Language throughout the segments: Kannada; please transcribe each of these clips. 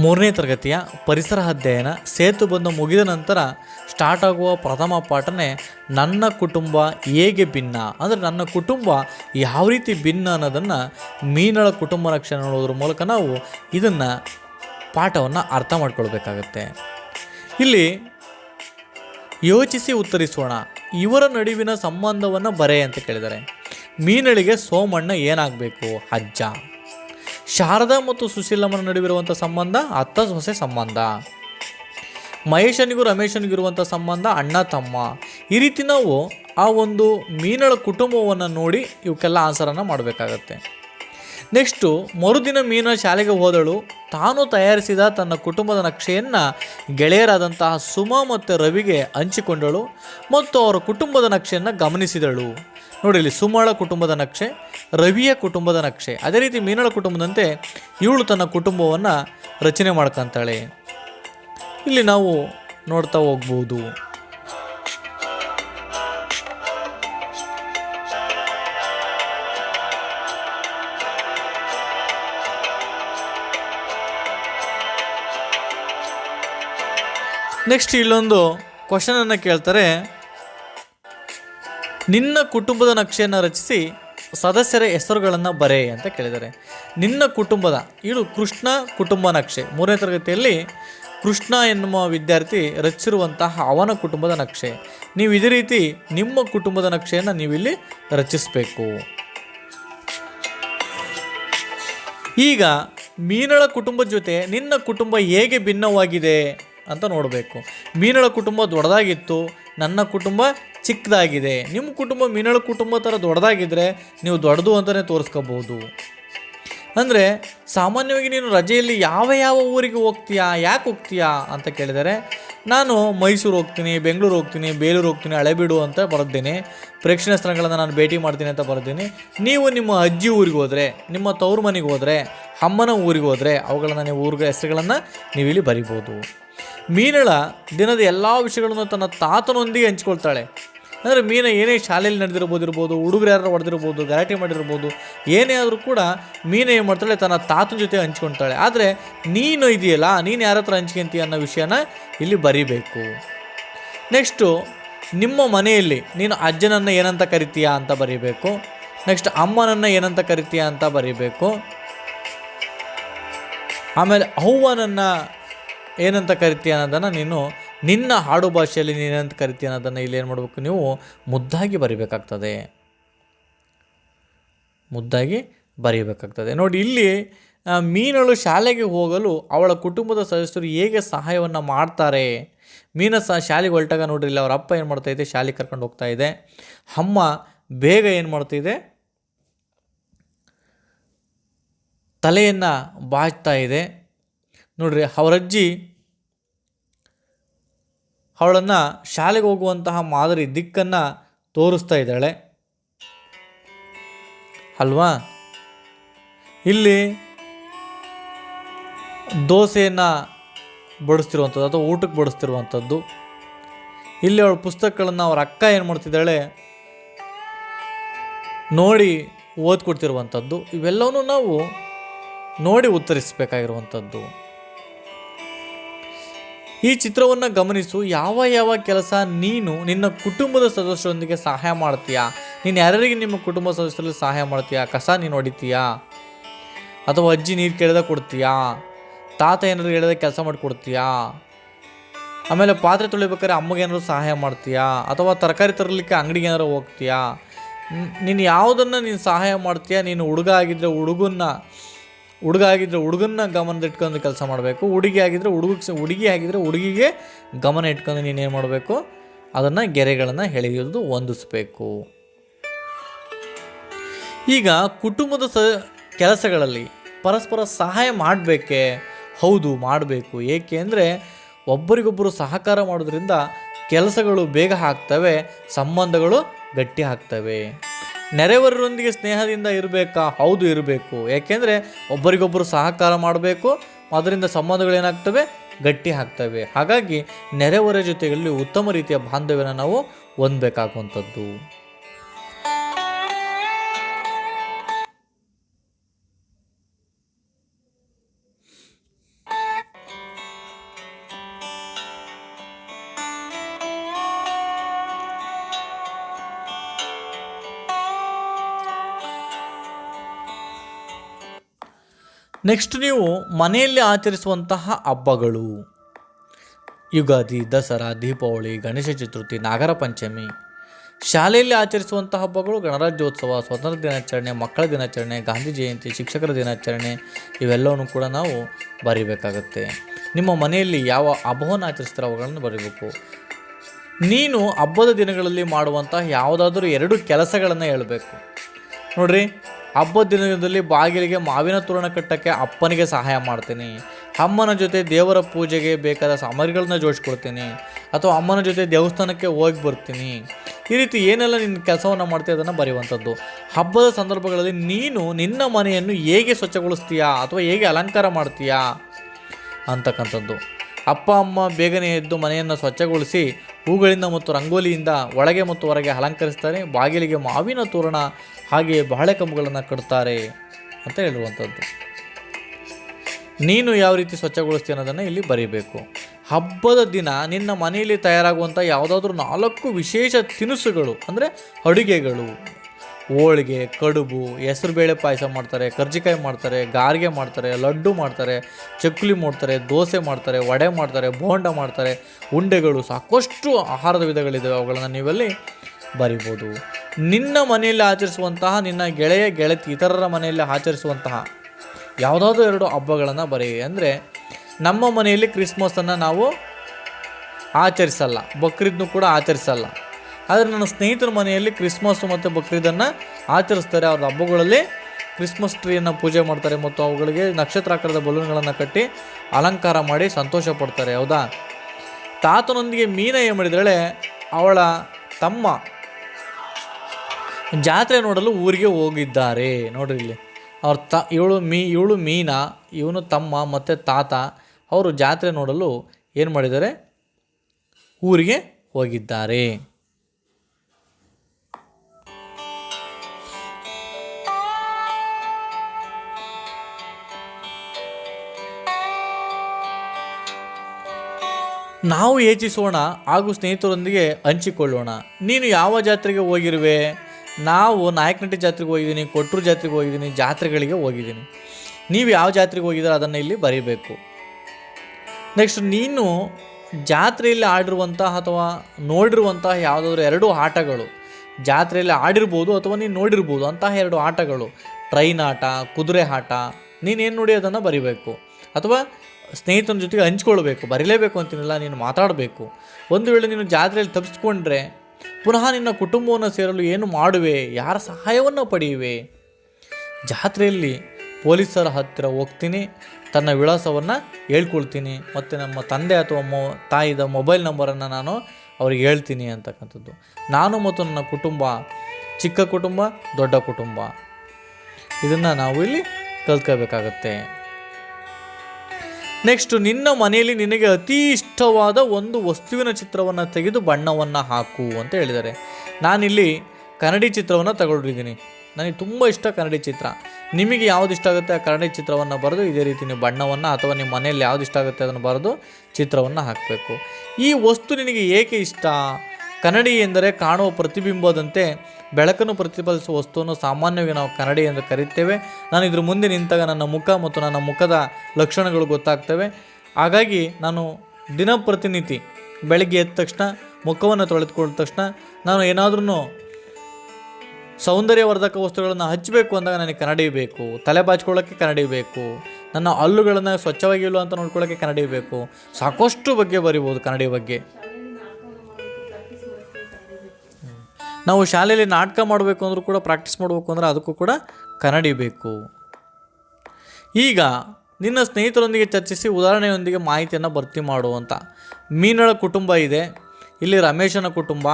ಮೂರನೇ ತರಗತಿಯ ಪರಿಸರ ಅಧ್ಯಯನ ಸೇತು ಬಂದು ಮುಗಿದ ನಂತರ ಸ್ಟಾರ್ಟ್ ಆಗುವ ಪ್ರಥಮ ಪಾಠನೇ ನನ್ನ ಕುಟುಂಬ ಹೇಗೆ ಭಿನ್ನ? ಅಂದರೆ ನನ್ನ ಕುಟುಂಬ ಯಾವ ರೀತಿ ಭಿನ್ನ ಅನ್ನೋದನ್ನು ಮೀನಳ ಕುಟುಂಬ ರಕ್ಷಣೆ ನೋಡೋದ್ರ ಮೂಲಕ ನಾವು ಇದನ್ನು ಪಾಠವನ್ನು ಅರ್ಥ ಮಾಡ್ಕೊಳ್ಬೇಕಾಗತ್ತೆ. ಇಲ್ಲಿ ಯೋಚಿಸಿ ಉತ್ತರಿಸೋಣ. ಇವರ ನಡುವಿನ ಸಂಬಂಧವನ್ನು ಬರೆ ಅಂತ ಕೇಳಿದ್ದಾರೆ. ಮೀನಳಿಗೆ ಸೋಮಣ್ಣ ಏನಾಗಬೇಕು? ಅಜ್ಜ. ಶಾರದಾ ಮತ್ತು ಸುಶೀಲಮ್ಮನ ನಡುವಿರುವಂಥ ಸಂಬಂಧ, ಅತ್ತ ಸೊಸೆ ಸಂಬಂಧ. ಮಹೇಶನಿಗೂ ರಮೇಶನಿಗೂ ಇರುವಂಥ ಸಂಬಂಧ ಅಣ್ಣ, ತಮ್ಮ. ಈ ರೀತಿ ನಾವು ಆ ಒಂದು ಮೀನಳ ಕುಟುಂಬವನ್ನು ನೋಡಿ ಇವಕ್ಕೆಲ್ಲ ಆನ್ಸರನ್ನು ಮಾಡಬೇಕಾಗತ್ತೆ. ನೆಕ್ಸ್ಟು, ಮರುದಿನ ಮೀನ ಶಾಲೆಗೆ ಹೋದಳು. ತಾನು ತಯಾರಿಸಿದ ತನ್ನ ಕುಟುಂಬದ ನಕ್ಷೆಯನ್ನು ಗೆಳೆಯರಾದಂತಹ ಸುಮಾ ಮತ್ತು ರವಿಗೆ ಹಂಚಿಕೊಂಡಳು ಮತ್ತು ಅವರ ಕುಟುಂಬದ ನಕ್ಷೆಯನ್ನು ಗಮನಿಸಿದಳು. ನೋಡಿ ಇಲ್ಲಿ ಸುಮಳ ಕುಟುಂಬದ ನಕ್ಷೆ, ರವಿಯ ಕುಟುಂಬದ ನಕ್ಷೆ. ಅದೇ ರೀತಿ ಮೀನಳ ಕುಟುಂಬದಂತೆ ಇವಳು ತನ್ನ ಕುಟುಂಬವನ್ನು ರಚನೆ ಮಾಡ್ಕೊಂತಾಳೆ. ಇಲ್ಲಿ ನಾವು ನೋಡ್ತಾ ಹೋಗ್ಬೋದು. ನೆಕ್ಸ್ಟ್ ಇಲ್ಲೊಂದು ಕ್ವಶನನ್ನು ಕೇಳ್ತಾರೆ. ನಿನ್ನ ಕುಟುಂಬದ ನಕ್ಷೆಯನ್ನು ರಚಿಸಿ, ಸದಸ್ಯರ ಹೆಸರುಗಳನ್ನು ಬರೆ ಅಂತ ಕೇಳಿದ್ದಾರೆ. ನಿನ್ನ ಕುಟುಂಬದ ಇದು ಕೃಷ್ಣ ಕುಟುಂಬ ನಕ್ಷೆ. ಮೂರನೇ ತರಗತಿಯಲ್ಲಿ ಕೃಷ್ಣ ಎನ್ನುವ ವಿದ್ಯಾರ್ಥಿ ರಚಿಸಿರುವಂತಹ ಅವನ ಕುಟುಂಬದ ನಕ್ಷೆ. ನೀವು ಇದೇ ರೀತಿ ನಿಮ್ಮ ಕುಟುಂಬದ ನಕ್ಷೆಯನ್ನು ನೀವಿಲ್ಲಿ ರಚಿಸಬೇಕು. ಈಗ ಮೀನಳ ಕುಟುಂಬದ ಜೊತೆ ನಿನ್ನ ಕುಟುಂಬ ಹೇಗೆ ಭಿನ್ನವಾಗಿದೆ? ಅಂತ ನೋಡಬೇಕು. ಮೀನಳ ಕುಟುಂಬ ದೊಡ್ಡದಾಗಿತ್ತು. ನನ್ನ ಕುಟುಂಬ ಚಿಕ್ಕದಾಗಿದೆ. ನಿಮ್ಮ ಕುಟುಂಬ ಮೀನಳ ಕುಟುಂಬ ಥರ ದೊಡ್ಡದಾಗಿದ್ದರೆ ನೀವು ದೊಡ್ಡದು ಅಂತಲೇ ತೋರಿಸ್ಕೋಬೋದು. ಅಂದರೆ ಸಾಮಾನ್ಯವಾಗಿ ನೀನು ರಜೆಯಲ್ಲಿ ಯಾವ ಯಾವ ಊರಿಗೆ ಹೋಗ್ತೀಯಾ, ಯಾಕೆ ಹೋಗ್ತೀಯಾ ಅಂತ ಕೇಳಿದರೆ, ನಾನು ಮೈಸೂರು ಹೋಗ್ತೀನಿ, ಬೆಂಗಳೂರು ಹೋಗ್ತೀನಿ, ಬೇಲೂರು ಹೋಗ್ತೀನಿ, ಹಳೆಬೀಡು ಅಂತ ಬರೆದಿನಿ ಪ್ರೇಕ್ಷಣೀಯ ಸ್ಥಳಗಳನ್ನು ನಾನು ಭೇಟಿ ಮಾಡ್ತೀನಿ ಅಂತ ಬರೆದೀನಿ ನೀವು ನಿಮ್ಮ ಅಜ್ಜಿ ಊರಿಗೆ ಹೋದರೆ, ನಿಮ್ಮ ತವ್ರ ಮನೆಗೆ ಹೋದರೆ, ಅಮ್ಮನ ಊರಿಗೆ ಹೋದರೆ, ಅವುಗಳನ್ನು ನೀವು ಊರಿಗೆ ಹೆಸರುಗಳನ್ನು ನೀವು ಇಲ್ಲಿ ಬರಿಬೋದು. ಮೀನಳ ದಿನದ ಎಲ್ಲ ವಿಷಯಗಳನ್ನು ತನ್ನ ತಾತನೊಂದಿಗೆ ಹಂಚ್ಕೊಳ್ತಾಳೆ. ಅಂದರೆ ಮೀನ ಏನೇ ಶಾಲೆಯಲ್ಲಿ ನಡೆದಿರ್ಬೋದು ಇರ್ಬೋದು ಹುಡುಗರು ಯಾರು ಹೊಡೆದಿರ್ಬೋದು ಗಲಾಟೆ ಮಾಡಿರ್ಬೋದು ಏನೇ ಆದರೂ ಕೂಡ ಮೀನ ಏನು ಮಾಡ್ತಾಳೆ, ತನ್ನ ತಾತನ ಜೊತೆ ಹಂಚ್ಕೊಳ್ತಾಳೆ. ಆದರೆ ನೀನು ಇದೆಯಲ್ಲ, ನೀನು ಯಾರ ಹತ್ರ ಹಂಚ್ಕೊಂತೀಯ ಅನ್ನೋ ವಿಷಯನ ಇಲ್ಲಿ ಬರಿಬೇಕು. ನೆಕ್ಸ್ಟು ನಿಮ್ಮ ಮನೆಯಲ್ಲಿ ನೀನು ಅಜ್ಜನನ್ನು ಏನಂತ ಕರಿತೀಯಾ ಅಂತ ಬರೀಬೇಕು. ನೆಕ್ಸ್ಟ್ ಅಮ್ಮನನ್ನು ಏನಂತ ಕರಿತೀಯಾ ಅಂತ ಬರೀಬೇಕು. ಆಮೇಲೆ ಅವ್ವನನ್ನು ಏನಂತ ಕರಿತೀಯ ಅನ್ನೋದನ್ನು ನೀನು ನಿನ್ನ ಹಾಡು ಭಾಷೆಯಲ್ಲಿ ನೀನಂತ ಕರಿತೀಯ ಅನ್ನೋದನ್ನು ಇಲ್ಲಿ ಏನು ಮಾಡಬೇಕು ನೀವು? ಮುದ್ದಾಗಿ ಬರಿಬೇಕಾಗ್ತದೆ. ಮುದ್ದಾಗಿ ಬರೀಬೇಕಾಗ್ತದೆ. ನೋಡಿ, ಇಲ್ಲಿ ಮೀನಳು ಶಾಲೆಗೆ ಹೋಗಲು ಅವಳ ಕುಟುಂಬದ ಸದಸ್ಯರು ಹೇಗೆ ಸಹಾಯವನ್ನು ಮಾಡ್ತಾರೆ? ಮೀನ ಸಹ ಶಾಲೆಗೆ ಹೊರಟಾಗ ನೋಡ್ರಿ, ಇಲ್ಲಿ ಅವ್ರ ಅಪ್ಪ ಏನು ಮಾಡ್ತಾ ಇದೆ? ಶಾಲೆಗೆ ಕರ್ಕೊಂಡು ಹೋಗ್ತಾ ಇದೆ. ಅಮ್ಮ ಬೇಗ ಏನು ಮಾಡ್ತಿದೆ ತಲೆಯನ್ನು ಬಾಚ್ತಾ ಇದೆ. ನೋಡ್ರಿ ಅವರಜ್ಜಿ ಅವಳನ್ನು ಶಾಲೆಗೆ ಹೋಗುವಂತಹ ಮಾದರಿ ದಿಕ್ಕನ್ನು ತೋರಿಸ್ತಾ ಇದ್ದಾಳೆ. ಅಲ್ವಾ? ಇಲ್ಲಿ ದೋಸೆಯನ್ನು ಬಡಿಸ್ತಿರುವಂಥದ್ದು ಅಥವಾ ಊಟಕ್ಕೆ ಬಡಿಸ್ತಿರುವಂಥದ್ದು. ಇಲ್ಲಿ ಅವಳ ಪುಸ್ತಕಗಳನ್ನು ಅವ್ರ ಅಕ್ಕ ಏನು ಮಾಡ್ತಿದ್ದಾಳೆ? ನೋಡಿ ಓದ್ಕೊಡ್ತಿರುವಂಥದ್ದು. ಇವೆಲ್ಲವೂ ನಾವು ನೋಡಿ ಉತ್ತರಿಸಬೇಕಾಗಿರುವಂಥದ್ದು. ಈ ಚಿತ್ರವನ್ನು ಗಮನಿಸು. ಯಾವ ಯಾವ ಕೆಲಸ ನೀನು ನಿನ್ನ ಕುಟುಂಬದ ಸದಸ್ಯರೊಂದಿಗೆ ಸಹಾಯ ಮಾಡ್ತೀಯಾ? ನೀನು ಯಾರ್ಯಾರಿಗೆ ನಿಮ್ಮ ಕುಟುಂಬ ಸದಸ್ಯರಲ್ಲಿ ಸಹಾಯ ಮಾಡ್ತೀಯಾ? ಕಸ ನೀನು ಹೊಡಿತೀಯಾ? ಅಥವಾ ಅಜ್ಜಿ ನೀರು ಕೇಳಿದ ಕೊಡ್ತೀಯಾ? ತಾತ ಏನಾದ್ರು ಹೇಳಿದ ಕೆಲಸ ಮಾಡಿಕೊಡ್ತೀಯಾ? ಆಮೇಲೆ ಪಾತ್ರೆ ತೊಳಿಬೇಕಾದ್ರೆ ಅಮ್ಮಗೆ ಏನಾದ್ರು ಸಹಾಯ ಮಾಡ್ತೀಯಾ? ಅಥವಾ ತರಕಾರಿ ತರಲಿಕ್ಕೆ ಅಂಗಡಿಗೆ ಏನಾದರೂ ಹೋಗ್ತೀಯಾ? ನೀನು ಯಾವುದನ್ನು ನೀನು ಸಹಾಯ ಮಾಡ್ತೀಯಾ? ನೀನು ಹುಡುಗ ಆಗಿದ್ದರೆ ಹುಡುಗನ್ನ ಹುಡುಗ ಆಗಿದ್ದರೆ ಹುಡುಗನ್ನ ಗಮನದ ಇಟ್ಕೊಂಡು ಕೆಲಸ ಮಾಡಬೇಕು. ಹುಡುಗಿ ಆಗಿದ್ದರೆ ಹುಡುಗ ಹುಡುಗಿ ಆಗಿದ್ದರೆ ಹುಡುಗಿಗೆ ಗಮನ ಇಟ್ಕೊಂಡು ನೀನು ಏನು ಮಾಡಬೇಕು? ಅದನ್ನು ಗೆರೆಗಳನ್ನು ಎಳೆಯೋದು ಹೊಂದಿಸ್ಬೇಕು. ಈಗ ಕುಟುಂಬದ ಸ, ಕೆಲಸಗಳಲ್ಲಿ ಪರಸ್ಪರ ಸಹಾಯ ಮಾಡಬೇಕೆ? ಹೌದು, ಮಾಡಬೇಕು. ಏಕೆ ಅಂದರೆ ಒಬ್ಬರಿಗೊಬ್ಬರು ಸಹಕಾರ ಮಾಡೋದ್ರಿಂದ ಕೆಲಸಗಳು ಬೇಗ ಆಗ್ತವೆ, ಸಂಬಂಧಗಳು ಗಟ್ಟಿ ಆಗ್ತವೆ. ನೆರೆಯವರೊಂದಿಗೆ ಸ್ನೇಹದಿಂದ ಇರಬೇಕಾ? ಹೌದು, ಇರಬೇಕು. ಏಕೆಂದರೆ ಒಬ್ಬರಿಗೊಬ್ಬರು ಸಹಕಾರ ಮಾಡಬೇಕು, ಅದರಿಂದ ಸಂಬಂಧಗಳು ಏನಾಗ್ತವೆ? ಗಟ್ಟಿ ಆಗ್ತವೆ. ಹಾಗಾಗಿ ನೆರೆಹೊರೆ ಜೊತೆಯಲ್ಲಿ ಉತ್ತಮ ರೀತಿಯ ಬಾಂಧವ್ಯನ ನಾವು ಹೊಂದಬೇಕಾಗುವಂಥದ್ದು. ನೆಕ್ಸ್ಟ್ ನೀವು ಮನೆಯಲ್ಲಿ ಆಚರಿಸುವಂತಹ ಹಬ್ಬಗಳು. ಯುಗಾದಿ, ದಸರಾ, ದೀಪಾವಳಿ, ಗಣೇಶ ಚತುರ್ಥಿ, ನಾಗರ ಪಂಚಮಿ. ಶಾಲೆಯಲ್ಲಿ ಆಚರಿಸುವಂಥ ಹಬ್ಬಗಳು ಗಣರಾಜ್ಯೋತ್ಸವ ಸ್ವಾತಂತ್ರ್ಯ ದಿನಾಚರಣೆ, ಮಕ್ಕಳ ದಿನಾಚರಣೆ, ಗಾಂಧಿ ಜಯಂತಿ, ಶಿಕ್ಷಕರ ದಿನಾಚರಣೆ, ಇವೆಲ್ಲವನ್ನು ಕೂಡ ನಾವು ಬರೀಬೇಕಾಗತ್ತೆ. ನಿಮ್ಮ ಮನೆಯಲ್ಲಿ ಯಾವ ಹಬ್ಬವನ್ನು ಆಚರಿಸ್ತಾರೆ ಅವುಗಳನ್ನು ಬರೀಬೇಕು. ನೀನು ಹಬ್ಬದ ದಿನಗಳಲ್ಲಿ ಮಾಡುವಂತಹ ಯಾವುದಾದ್ರೂ ಎರಡು ಕೆಲಸಗಳನ್ನು ಹೇಳಬೇಕು. ನೋಡ್ರಿ ಹಬ್ಬದ ದಿನದಲ್ಲಿ ಬಾಗಿಲಿಗೆ ಮಾವಿನ ತೋರಣ ಕಟ್ಟಕ್ಕೆ ಅಪ್ಪನಿಗೆ ಸಹಾಯ ಮಾಡ್ತೀನಿ. ಅಮ್ಮನ ಜೊತೆ ದೇವರ ಪೂಜೆಗೆ ಬೇಕಾದ ಸಾಮಗ್ರಿಗಳನ್ನ ಜೋಡಿಸ್ಕೊಡ್ತೀನಿ. ಅಥವಾ ಅಮ್ಮನ ಜೊತೆ ದೇವಸ್ಥಾನಕ್ಕೆ ಹೋಗಿ ಬರ್ತೀನಿ. ಈ ರೀತಿ ಏನೆಲ್ಲ ನಿನ್ನ ಕೆಲಸವನ್ನು ಮಾಡ್ತೀಯ ಅದನ್ನು ಬರೆಯುವಂಥದ್ದು. ಹಬ್ಬದ ಸಂದರ್ಭಗಳಲ್ಲಿ ನೀನು ನಿನ್ನ ಮನೆಯನ್ನು ಹೇಗೆ ಸ್ವಚ್ಛಗೊಳಿಸ್ತೀಯಾ? ಅಥವಾ ಹೇಗೆ ಅಲಂಕಾರ ಮಾಡ್ತೀಯಾ? ಅಂತಕ್ಕಂಥದ್ದು. ಅಪ್ಪ, ಅಮ್ಮ ಬೇಗನೆ ಎದ್ದು ಮನೆಯನ್ನು ಸ್ವಚ್ಛಗೊಳಿಸಿ ಹೂಗಳಿಂದ ಮತ್ತು ರಂಗೋಲಿಯಿಂದ ಒಳಗೆ ಮತ್ತು ಹೊರಗೆ ಅಲಂಕರಿಸ್ತಾರೆ. ಬಾಗಿಲಿಗೆ ಮಾವಿನ ತೋರಣ ಹಾಗೆಯೇ ಬಾಳೆ ಕಂಬುಗಳನ್ನು ಕಟ್ತಾರೆ ಅಂತ ಹೇಳಿರುವಂಥದ್ದು ನೀನು ಯಾವ ರೀತಿ ಸ್ವಚ್ಛಗೊಳಿಸ್ತೀಯ ಅನ್ನೋದನ್ನು ಇಲ್ಲಿ ಬರೀಬೇಕು. ಹಬ್ಬದ ದಿನ ನಿನ್ನ ಮನೆಯಲ್ಲಿ ತಯಾರಾಗುವಂಥ ಯಾವುದಾದ್ರೂ ನಾಲ್ಕು ವಿಶೇಷ ತಿನಿಸುಗಳು, ಅಂದರೆ ಅಡುಗೆಗಳು. ಹೋಳಿಗೆ, ಕಡುಬು, ಹೆಸರುಬೇಳೆ ಪಾಯಸ ಮಾಡ್ತಾರೆ, ಕರ್ಜಿಕಾಯಿ ಮಾಡ್ತಾರೆ, ಗಾರ್ಗೆ ಮಾಡ್ತಾರೆ, ಲಡ್ಡು ಮಾಡ್ತಾರೆ, ಚಕ್ಕುಲಿ ಮಾಡ್ತಾರೆ, ದೋಸೆ ಮಾಡ್ತಾರೆ, ವಡೆ ಮಾಡ್ತಾರೆ, ಬೋಂಡ ಮಾಡ್ತಾರೆ, ಉಂಡೆಗಳು ಸಾಕಷ್ಟು ಆಹಾರದ ವಿಧಗಳಿದ್ದಾವೆ ಅವುಗಳನ್ನು ನೀವಲ್ಲಿ ಬರಿಬೋದು. ನಿನ್ನ ಮನೆಯಲ್ಲಿ ಆಚರಿಸುವಂತಹ, ನಿನ್ನ ಗೆಳೆಯ, ಗೆಳತಿ ಇತರರ ಮನೆಯಲ್ಲಿ ಆಚರಿಸುವಂತಹ ಯಾವುದಾದ್ರೂ ಎರಡು ಹಬ್ಬಗಳನ್ನು ಬರೆಯಿ ಅಂದರೆ ನಮ್ಮ ಮನೆಯಲ್ಲಿ ಕ್ರಿಸ್ಮಸನ್ನು ನಾವು ಆಚರಿಸಲ್ಲ, ಬಕ್ರೀದ್ನು ಕೂಡ ಆಚರಿಸಲ್ಲ. ಆದರೆ ನನ್ನ ಸ್ನೇಹಿತರ ಮನೆಯಲ್ಲಿ ಕ್ರಿಸ್ಮಸ್ ಮತ್ತು ಬಕ್ರೀದನ್ನು ಆಚರಿಸ್ತಾರೆ. ಅವ್ರ ಹಬ್ಬಗಳಲ್ಲಿ ಕ್ರಿಸ್ಮಸ್ ಟ್ರೀಯನ್ನು ಪೂಜೆ ಮಾಡ್ತಾರೆ ಮತ್ತು ಅವುಗಳಿಗೆ ನಕ್ಷತ್ರಾಕಾರದ ಬಲೂನ್ಗಳನ್ನು ಕಟ್ಟಿ ಅಲಂಕಾರ ಮಾಡಿ ಸಂತೋಷ ಪಡ್ತಾರೆ. ಹೌದಾ? ತಾತನೊಂದಿಗೆ ಮೀನ ಏನು ಮಾಡಿದಳೆ ಅವಳ ತಮ್ಮ ಜಾತ್ರೆ ನೋಡಲು ಊರಿಗೆ ಹೋಗಿದ್ದಾರೆ. ನೋಡ್ರಿ ಇಲ್ಲಿ. ಅವ್ರ ತ, ಇವಳು ಮೀ, ಇವಳು ಮೀನಾ, ಇವನು ತಮ್ಮ ಮತ್ತು ತಾತ, ಅವರು ಜಾತ್ರೆ ನೋಡಲು ಏನು ಮಾಡಿದ್ದಾರೆ? ಊರಿಗೆ ಹೋಗಿದ್ದಾರೆ. ನಾವು ಯೋಚಿಸೋಣ, ಹಾಗೂ ಸ್ನೇಹಿತರೊಂದಿಗೆ ಹಂಚಿಕೊಳ್ಳೋಣ. ನೀನು ಯಾವ ಜಾತ್ರೆಗೆ ಹೋಗಿರುವೆ? ನಾವು ನಾಯಕನಟ್ಟಿ ಜಾತ್ರೆಗೆ ಹೋಗಿದ್ದೀನಿ ಕೊಟ್ಟೂರು ಜಾತ್ರೆಗೆ ಹೋಗಿದ್ದೀನಿ, ಜಾತ್ರೆಗಳಿಗೆ ಹೋಗಿದ್ದೀನಿ. ನೀವು ಯಾವ ಜಾತ್ರೆಗೆ ಹೋಗಿದ್ದೀರೋ ಅದನ್ನು ಇಲ್ಲಿ ಬರೀಬೇಕು. ನೆಕ್ಸ್ಟ್ ನೀನು ಜಾತ್ರೆಯಲ್ಲಿ ಆಡಿರುವಂತಹ ಅಥವಾ ನೋಡಿರುವಂತಹ ಯಾವುದಾದ್ರೂ ಎರಡು ಆಟಗಳು, ಜಾತ್ರೆಯಲ್ಲಿ ಆಡಿರ್ಬೋದು ಅಥವಾ ನೀನು ನೋಡಿರ್ಬೋದು ಅಂತಹ ಎರಡು ಆಟಗಳು, ಟ್ರೈನ್ ಆಟ, ಕುದುರೆ ಆಟ ನೀನೇನು ನೋಡಿ ಅದನ್ನು ಬರಿಬೇಕು. ಅಥವಾ ಸ್ನೇಹಿತನ ಜೊತೆಗೆ ಹಂಚ್ಕೊಳ್ಬೇಕು, ಬರೀಲೇಬೇಕು ಅಂತೀನಿಲ್ಲ, ನೀನು ಮಾತಾಡಬೇಕು. ಒಂದು ವೇಳೆ ನೀನು ಜಾತ್ರೆಯಲ್ಲಿ ತಪ್ಪಿಸ್ಕೊಂಡ್ರೆ ಪುನಃ ನಿನ್ನ ಕುಟುಂಬವನ್ನು ಸೇರಲು ಏನು ಮಾಡುವೆ? ಯಾರ ಸಹಾಯವನ್ನು ಪಡೆಯುವೆ? ಜಾತ್ರೆಯಲ್ಲಿ ಪೊಲೀಸರ ಹತ್ತಿರ ಹೋಗ್ತೀನಿ, ತನ್ನ ವಿಳಾಸವನ್ನು ಹೇಳ್ಕೊಳ್ತೀನಿ, ಮತ್ತು ನಮ್ಮ ತಂದೆ ಅಥವಾ ಮೊ, ತಾಯಿದ ಮೊಬೈಲ್ ನಂಬರನ್ನು ನಾನು ಅವ್ರಿಗೆ ಹೇಳ್ತೀನಿ ಅಂತಕ್ಕಂಥದ್ದು. ನಾನು ಮತ್ತು ನನ್ನ ಕುಟುಂಬ, ಚಿಕ್ಕ ಕುಟುಂಬ, ದೊಡ್ಡ ಕುಟುಂಬ. ಇದನ್ನು ನಾವು ಇಲ್ಲಿ ಕಲ್ತ್ಕೋಬೇಕಾಗತ್ತೆ ನೆಕ್ಸ್ಟ್ ನಿನ್ನ ಮನೆಯಲ್ಲಿ ನಿನಗೆ ಅತಿ ಇಷ್ಟವಾದ ಒಂದು ವಸ್ತುವಿನ ಚಿತ್ರವನ್ನು ತೆಗೆದು ಬಣ್ಣವನ್ನು ಹಾಕು ಅಂತ ಹೇಳಿದ್ದಾರೆ. ನಾನಿಲ್ಲಿ ಕನ್ನಡಿ ಚಿತ್ರವನ್ನು ತಗೊಂಡಿದ್ದೀನಿ. ನನಗೆ ತುಂಬ ಇಷ್ಟ ಕನ್ನಡಿ ಚಿತ್ರ. ನಿಮಗೆ ಯಾವ್ದು ಇಷ್ಟ ಆಗುತ್ತೆ ಆ ಕನ್ನಡಿ ಚಿತ್ರವನ್ನು ಬರೆದು ಇದೇ ರೀತಿ ನೀವು ಬಣ್ಣವನ್ನು ಅಥವಾ ನಿಮ್ಮ ಮನೆಯಲ್ಲಿ ಯಾವ್ದು ಇಷ್ಟ ಆಗುತ್ತೆ ಅದನ್ನು ಬರೆದು ಚಿತ್ರವನ್ನು ಹಾಕಬೇಕು. ಈ ವಸ್ತು ನಿನಗೆ ಏಕೆ ಇಷ್ಟ? ಕನ್ನಡಿ ಎಂದರೆ ಕಾಣುವ ಪ್ರತಿಬಿಂಬದಂತೆ ಬೆಳಕನ್ನು ಪ್ರತಿಫಲಿಸುವ ವಸ್ತುವನ್ನು ಸಾಮಾನ್ಯವಾಗಿ ನಾವು ಕನ್ನಡಿ ಎಂದು ಕರೆಯುತ್ತೇವೆ ನಾನು ಇದ್ರ ಮುಂದೆ ನಿಂತಾಗ ನನ್ನ ಮುಖ ಮತ್ತು ನನ್ನ ಮುಖದ ಲಕ್ಷಣಗಳು ಗೊತ್ತಾಗ್ತವೆ. ಹಾಗಾಗಿ ನಾನು ದಿನಪ್ರತಿನಿಧಿ ಬೆಳಗ್ಗೆ ಎದ್ದ ತಕ್ಷಣ, ಮುಖವನ್ನು ತೊಳೆದುಕೊಂಡ ತಕ್ಷಣ ನಾನು ಏನಾದ್ರೂ ಸೌಂದರ್ಯವರ್ಧಕ ವಸ್ತುಗಳನ್ನು ಹಚ್ಚಬೇಕು ಅಂದಾಗ ನನಗೆ ಕನ್ನಡಿ ಬೇಕು. ತಲೆ ಬಾಚ್ಕೊಳ್ಳೋಕ್ಕೆ ಕನ್ನಡಿ ಬೇಕು. ನನ್ನ ಹಲ್ಲುಗಳನ್ನು ಸ್ವಚ್ಛವಾಗಿಲ್ಲ ಅಂತ ನೋಡ್ಕೊಳ್ಳೋಕ್ಕೆ ಕನ್ನಡಿ ಬೇಕು. ಸಾಕಷ್ಟು ಬಗ್ಗೆ ಬರಿಬೋದು ಕನ್ನಡಿ ಬಗ್ಗೆ. ನಾವು ಶಾಲೆಯಲ್ಲಿ ನಾಟಕ ಮಾಡಬೇಕು ಅಂದರೂ ಕೂಡ ಪ್ರಾಕ್ಟೀಸ್ ಮಾಡಬೇಕು ಅಂದರೆ ಅದಕ್ಕೂ ಕೂಡ ಕನ್ನಡಿ ಬೇಕು. ಈಗ ನಿನ್ನ ಸ್ನೇಹಿತರೊಂದಿಗೆ ಚರ್ಚಿಸಿ ಉದಾಹರಣೆಯೊಂದಿಗೆ ಮಾಹಿತಿಯನ್ನು ಭರ್ತಿ ಮಾಡುವಂಥ ಮೀನಳ ಕುಟುಂಬ ಇದೆ. ಇಲ್ಲಿ ರಮೇಶನ ಕುಟುಂಬ,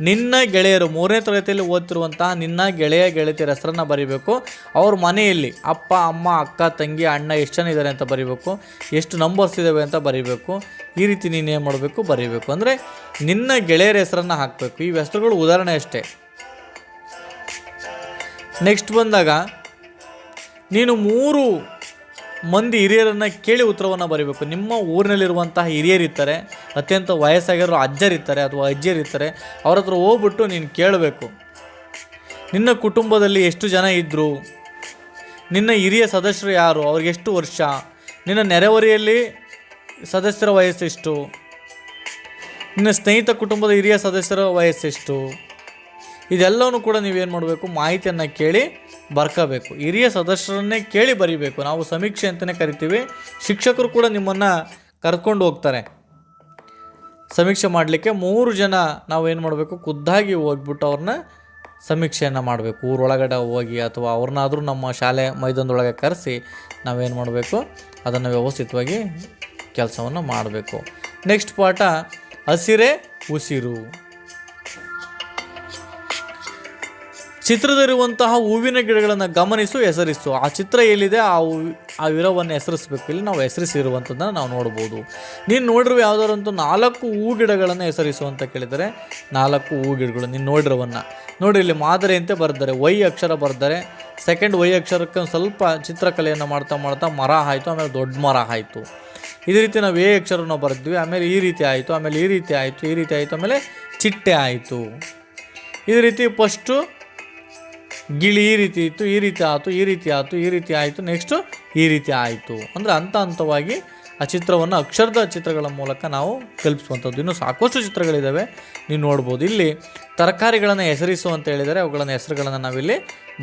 ನಿನ್ನ ಗೆಳೆಯರು ಮೂರನೇ ತರಗತಿಯಲ್ಲಿ ಓದ್ತಿರುವಂತಹ ನಿನ್ನ ಗೆಳೆಯ ಗೆಳತಿಯರ ಹೆಸರನ್ನು ಬರೀಬೇಕು. ಅವ್ರ ಮನೆಯಲ್ಲಿ ಅಪ್ಪ, ಅಮ್ಮ, ಅಕ್ಕ, ತಂಗಿ, ಅಣ್ಣ ಎಷ್ಟು ಜನ ಇದ್ದಾರೆ ಅಂತ ಬರೀಬೇಕು. ಎಷ್ಟು ನಂಬರ್ಸ್ ಇದ್ದಾವೆ ಅಂತ ಬರೀಬೇಕು. ಈ ರೀತಿ ನೀನು ಏನು ಮಾಡಬೇಕು? ಬರೀಬೇಕು. ಅಂದರೆ ನಿನ್ನ ಗೆಳೆಯರ ಹೆಸರನ್ನು ಹಾಕಬೇಕು. ಈ ಹೆಸರುಗಳು ಉದಾಹರಣೆ ಅಷ್ಟೇ. ನೆಕ್ಸ್ಟ್ ಬಂದಾಗ, ನೀನು ಮೂರು ಮಂದಿ ಹಿರಿಯರನ್ನು ಕೇಳಿ ಉತ್ತರವನ್ನು ಬರೀಬೇಕು. ನಿಮ್ಮ ಊರಿನಲ್ಲಿರುವಂತಹ ಹಿರಿಯರಿರ್ತಾರೆ, ಅತ್ಯಂತ ವಯಸ್ಸಾಗಿರೋ ಅಜ್ಜರಿರ್ತಾರೆ ಅಥವಾ ಅಜ್ಜಿಯರಿರ್ತಾರೆ, ಅವ್ರ ಹತ್ರ ಹೋಗ್ಬಿಟ್ಟು ನೀನು ಕೇಳಬೇಕು. ನಿನ್ನ ಕುಟುಂಬದಲ್ಲಿ ಎಷ್ಟು ಜನ ಇದ್ದರು ನಿನ್ನ ಹಿರಿಯ ಸದಸ್ಯರು ಯಾರು? ಅವ್ರಿಗೆಷ್ಟು ವರ್ಷ? ನಿನ್ನ ನೆರೆಹೊರೆಯಲ್ಲಿ ಸದಸ್ಯರ ವಯಸ್ಸೆಷ್ಟು? ನಿನ್ನ ಸ್ನೇಹಿತ ಕುಟುಂಬದ ಹಿರಿಯ ಸದಸ್ಯರ ವಯಸ್ಸೆಷ್ಟು? ಇದೆಲ್ಲವೂ ಕೂಡ ನೀವೇನು ಮಾಡಬೇಕು, ಮಾಹಿತಿಯನ್ನು ಕೇಳಿ ಬರ್ಕೋಬೇಕು. ಹಿರಿಯ ಸದಸ್ಯರನ್ನೇ ಕೇಳಿ ಬರೀಬೇಕು. ನಾವು ಸಮೀಕ್ಷೆ ಅಂತಲೇ ಕರಿತೀವಿ. ಶಿಕ್ಷಕರು ಕೂಡ ನಿಮ್ಮನ್ನು ಕರ್ಕೊಂಡು ಹೋಗ್ತಾರೆ. ಸಮೀಕ್ಷೆ ಮಾಡಲಿಕ್ಕೆ ಮೂರು ಜನ ನಾವೇನು ಮಾಡಬೇಕು, ಖುದ್ದಾಗಿ ಹೋಗ್ಬಿಟ್ಟು ಅವ್ರನ್ನ ಸಮೀಕ್ಷೆಯನ್ನು ಮಾಡಬೇಕು. ಊರೊಳಗಡೆ ಹೋಗಿ ಅಥವಾ ಅವ್ರನ್ನಾದರೂ ನಮ್ಮ ಶಾಲೆ ಮೈದಾನದೊಳಗೆ ಕರೆಸಿ ನಾವೇನು ಮಾಡಬೇಕು, ಅದನ್ನು ವ್ಯವಸ್ಥಿತವಾಗಿ ಕೆಲಸವನ್ನು ಮಾಡಬೇಕು. ನೆಕ್ಸ್ಟ್ ಪಾಠ ಹಸಿರೆ ಉಸಿರು. ಚಿತ್ರದಲ್ಲಿರುವಂತಹ ಹೂವಿನ ಗಿಡಗಳನ್ನು ಗಮನಿಸು, ಹೆಸರಿಸು. ಆ ಚಿತ್ರ ಎಲ್ಲಿದೆ, ಆ ಆ ವಿರವನ್ನು ಹೆಸರಿಸಬೇಕು. ಇಲ್ಲಿ ನಾವು ಹೆಸರಿಸಿರುವಂಥದ್ದನ್ನು ನಾವು ನೋಡ್ಬೋದು. ನೀನು ನೋಡಿರುವ ಯಾವುದಾದ್ರಂತೂ ನಾಲ್ಕು ಹೂ ಗಿಡಗಳನ್ನು ಹೆಸರಿಸು ಅಂತ ಕೇಳಿದರೆ, ನಾಲ್ಕು ಹೂ ಗಿಡಗಳು. ನೀನು ನೋಡಿರುವನ್ನು. ನೋಡಿ, ಇಲ್ಲಿ ಮಾದರಿಯಂತೆ ಅಂತ ಬರ್ತಾರೆ ವೈ ಅಕ್ಷರ ಬರೆದರೆ ಸೆಕೆಂಡ್ ವೈ ಅಕ್ಷರಕ್ಕೆ ಸ್ವಲ್ಪ ಚಿತ್ರಕಲೆಯನ್ನು ಮಾಡ್ತಾ ಮಾಡ್ತಾ ಮರ ಆಯಿತು, ಆಮೇಲೆ ದೊಡ್ಡ ಮರ ಆಯಿತು. ಇದೇ ರೀತಿ ನಾವು ಎ ಅಕ್ಷರನ ಬರೆದ್ವಿ ಆಮೇಲೆ ಈ ರೀತಿ ಆಯಿತು, ಆಮೇಲೆ ಈ ರೀತಿ ಆಯಿತು, ಈ ರೀತಿ ಆಯಿತು, ಆಮೇಲೆ ಚಿಟ್ಟೆ ಆಯಿತು. ಇದೇ ರೀತಿ ಫಸ್ಟು ಗಿಳಿ ಈ ರೀತಿ ಇತ್ತು, ಈ ರೀತಿ ಆಯಿತು ಈ ರೀತಿ ಆಯಿತು ಈ ರೀತಿ ಆಯಿತು, ನೆಕ್ಸ್ಟು ಈ ರೀತಿ ಆಯಿತು. ಅಂದರೆ ಹಂತ ಹಂತವಾಗಿ ಆ ಚಿತ್ರವನ್ನು ಅಕ್ಷರದ ಚಿತ್ರಗಳ ಮೂಲಕ ನಾವು ಕಲ್ಪಿಸುವಂಥದ್ದು ಇನ್ನೂ ಸಾಕಷ್ಟು ಚಿತ್ರಗಳಿದ್ದಾವೆ, ನೀವು ನೋಡ್ಬೋದು. ಇಲ್ಲಿ ತರಕಾರಿಗಳನ್ನು ಹೆಸರಿಸು ಅಂತ ಹೇಳಿದರೆ ಅವುಗಳನ್ನು ಹೆಸರುಗಳನ್ನು ನಾವಿಲ್ಲಿ